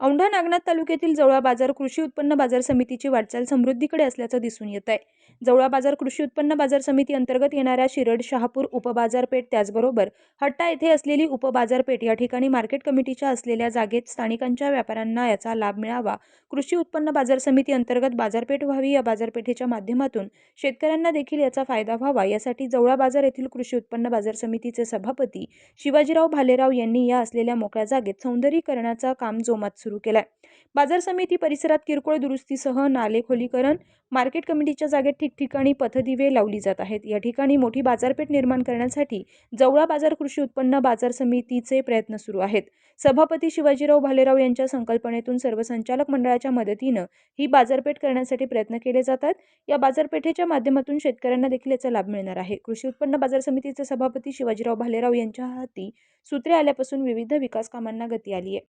औंढा नागनाथ तालुक्यातील जवळा बाजार कृषी उत्पन्न बाजार समितीची वाटचाल समृद्धीकडे असल्याचं दिसून येत आहे. जवळा बाजार कृषी उत्पन्न बाजार समिती अंतर्गत येणाऱ्या शिरड शहापूर उपबाजारपेठ त्याचबरोबर हट्टा येथे असलेली उपबाजारपेठ या ठिकाणी मार्केट कमिटीच्या असलेल्या जागेत स्थानिकांच्या व्यापाऱ्यांना याचा लाभ मिळावा. कृषी उत्पन्न बाजार समिती अंतर्गत बाजारपेठ व्हावी या बाजारपेठेच्या माध्यमातून शेतकऱ्यांना देखील याचा फायदा व्हावा यासाठी जवळा बाजार येथील कृषी उत्पन्न बाजार समितीचे सभापती शिवाजीराव भालेराव यांनी या असलेल्या मोकळ्या जागेत सौंदर्यीकरणाचा काम जोमात सुरू केलाय. बाजार समिती परिसरात किरकोळ दुरुस्तीसह नाले खोलीकरण मार्केट कमिटीच्या जागेत ठिकठिकाणी पथदिवे लावली जात आहेत. या ठिकाणी मोठी बाजारपेठ निर्माण करण्यासाठी जवळा बाजार कृषी उत्पन्न बाजार समितीचे प्रयत्न सुरू आहेत. सभापती शिवाजीराव भालेराव यांच्या संकल्पनेतून सर्व संचालक मंडळाच्या मदतीनं ही बाजारपेठ करण्यासाठी प्रयत्न केले जातात. या बाजारपेठेच्या माध्यमातून शेतकऱ्यांना देखील याचा लाभ मिळणार आहे. कृषी उत्पन्न बाजार समितीचे सभापती शिवाजीराव भालेराव यांच्या हाती सूत्रे आल्यापासून विविध विकास कामांना गती आली आहे.